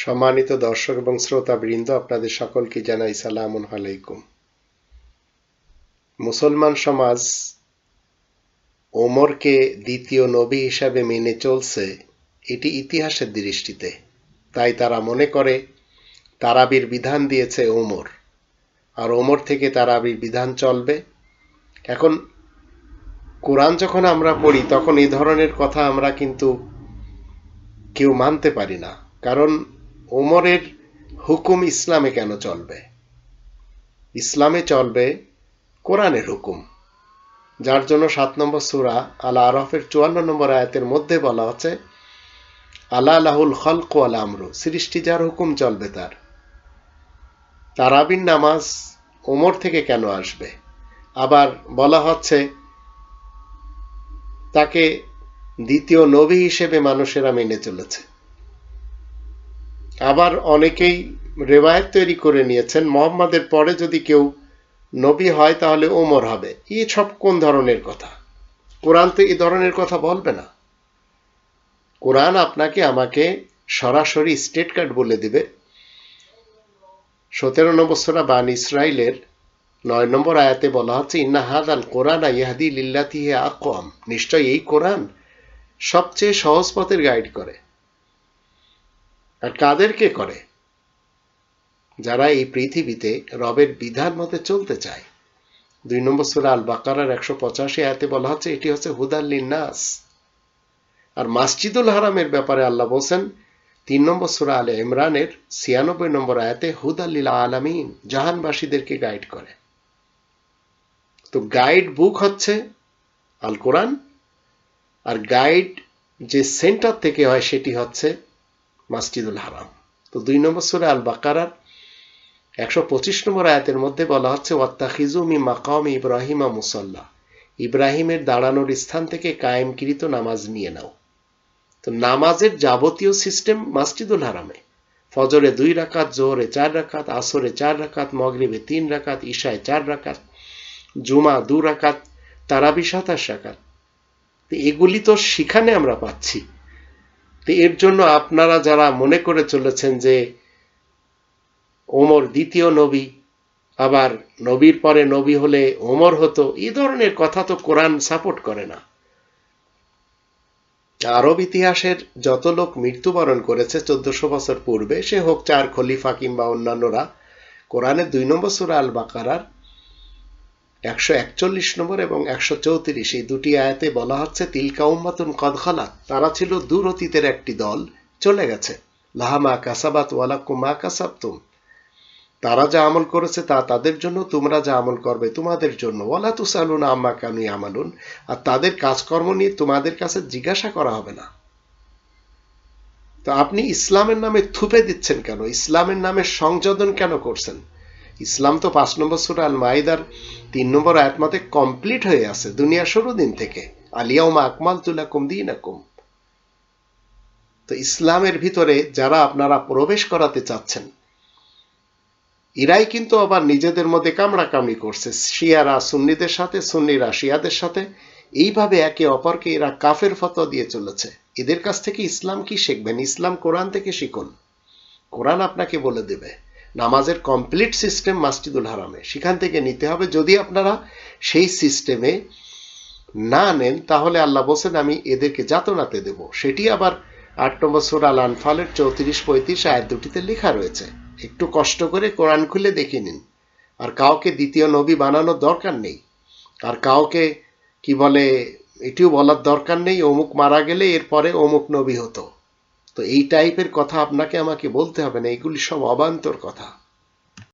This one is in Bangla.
সম্মানিত দর্শক এবং শ্রোতাবৃন্দ, আপনাদের সকলকে জানাই সালাম আলাইকুম। মুসলমান সমাজ ওমরকে দ্বিতীয় নবী হিসাবে মেনে চলছে এটি ইতিহাসের দৃষ্টিতে। তাই তারা মনে করে, তারাবির বিধান দিয়েছে ওমর। আর ওমর থেকে তারাবির বিধান চলবে। এখন কোরআন যখন আমরা পড়ি, তখন এই ধরনের কথা আমরা কিন্তু কেউ মানতে পারি না। কারণ ওমরের হুকুম ইসলামে কেন চলবে? ইসলামে চলবে কোরআনের হুকুম, যার জন্য সাত নম্বর সুরা আলা আরফের চুয়ান্ন নম্বর আয়াতের মধ্যে বলা হচ্ছে আল্লাহ আলাহুল খলক আল আমরু সৃষ্টি যার হুকুম চলবে তার। তারাবিন নামাজ ওমর থেকে কেন আসবে? আবার বলা হচ্ছে, তাকে দ্বিতীয় নবী হিসেবে মানুষেরা মেনে চলেছে। আবার অনেকেই রেওয়ায়ত তৈরি করে নিয়েছেন। মোহাম্মদের পরে যদি কেউ নবী হয়, তাহলে ওমর হবে। এই সব কোন ধরনের কথা? কোরআন তো এই ধরনের কথা বলবে না। কোরআন আপনাকে আমাকে সরাসরি স্টেট কার্ড বলে দিবে। সতেরো নম্বর সোরা বান ইসরায়েলের নয় নম্বর আয়াতে বলা হচ্ছে, ইন্না হাদ আল কোরআন ইয়াহাদি লিল্লাতি আকম নিশ্চয় এই কোরআন সবচেয়ে সহজ পথের গাইড করে। আর কাদেরকে করে? যারা এই পৃথিবীতে রবের বিধান মতে চলতে চায়। দুই নম্বর সুরা আল বাকারার একশো পঁচাশি আয়াতে বলা হচ্ছে, এটি হচ্ছে হুদাল্লিন নাস আর মাসজিদুল হারামের ব্যাপারে আল্লাহ বলছেন, তিন নম্বর সুরা আলে ইমরানের ছিয়ানব্বই নম্বর আয়াতে হুদাল্লিল আলামিন জাহানবাসীদেরকে গাইড করে। তো গাইড বুক হচ্ছে আল কোরআন আর গাইড যে সেন্টার থেকে হয় সেটি হচ্ছে মাসজিদুল হারাম। তো দুই নম্বর সুরে আল বাকারার একশো পঁচিশ নম্বর আয়াতের মধ্যে বলা হচ্ছে ওয়াত্তাখিজুমি মাকাম ইব্রাহিমা মুসল্লা। ইব্রাহিমের দাঁড়ানোর স্থান থেকে কায়েমকৃত নামাজ নিয়ে নাও। তো নামাজের যাবতীয় সিস্টেম মাসজিদুল হারামে। ফজরে দুই রাকাত, জোহরে চার রাকাত, আসরে চার রাকাত, মগরিবে তিন রাকাত, ঈশায় চার রাকাত, জুমা দু রাকাত, তারাবি সাতাশ রাকাত। এগুলি তো সেখানে আমরা পাচ্ছি। তো এর জন্য আপনারা যারা মনে করে চলেছেন যে ওমর দ্বিতীয় নবী, আবার নবীর পরে নবী হলে ওমর হতো এই ধরনের কথা তো কোরআন সাপোর্ট করে না। আরব ইতিহাসের যত লোক মৃত্যুবরণ করেছে চোদ্দশো বছর পূর্বে, সে হোক চার খলিফা কিংবা অন্যান্যরা, কোরআনের দুই নম্বর সুরা আল বাকারার একশো একচল্লিশ নম্বর এবং একশো চৌত্রিশ। এই দুটি আয়াতে বলা হচ্ছে, তিলকা উম্মাতুন কদখালাত তারা ছিল দূর অতীতের একটি দল, চলে গেছে। লাহামা কাসাবাত ওয়ালাক্কু মা কাসাবতুম। তারা যা আমল করেছে তা তাদের জন্য, তোমরা যা আমল করবে তোমাদের জন্য। ওয়ালা তুসালুন আম্মা কানুই আমালুন আর তাদের কাজকর্ম নিয়ে তোমাদের কাছে জিজ্ঞাসা করা হবে না। তো আপনি ইসলামের নামে থুপে দিচ্ছেন কেন? ইসলামের নামে সংযোজন কেন করছেন? ইসলাম তো পাঁচ নম্বর সুরা আল মাইদার তিন নম্বর আয়াতমাতে কমপ্লিট হয়ে আছে দুনিয়া শুরু দিন থেকে। আলিয়াউমা আকমাল তুলাকুম দিন আকুম তো ইসলামের ভিতরে যারা আপনারা প্রবেশ করাতে চাচ্ছেন, ইরাই কিন্তু আবার নিজেদের মধ্যে কামড়াকামড়ি করছে। শিয়ারা, সুন্নিদের সাথে, সুন্নিরা শিয়াদের সাথে। এইভাবে একে অপরকে এরা কাফের ফতো দিয়ে চলেছে। এদের কাছ থেকে ইসলাম কি শিখবেন? ইসলাম কোরআন থেকে শিখুন। কোরআন আপনাকে বলে দেবে। নামাজের কমপ্লিট সিস্টেম মাসজিদুল হারামে সেখান থেকে নিতে হবে। যদি আপনারা সেই সিস্টেমে না নেন, তাহলে আল্লাহ বলছেন, আমি এদেরকে যাতনাতে দেব। সেটি আবার আট নম্বর সুর আল আনফালের চৌত্রিশ, পঁয়ত্রিশ আয়াত দুটিতে লেখা রয়েছে। একটু কষ্ট করে কোরআন খুলে দেখে নিন। আর কাউকে দ্বিতীয় নবী বানানোর দরকার নেই। আর কাউকে, কি বলে, এটিও বলার দরকার নেই, অমুক মারা গেলে এরপরে অমুক নবী হতো। তো এই টাইপের কথা আপনাকে আমাকে বলতে হবে না এগুলি সব অবান্তর কথা।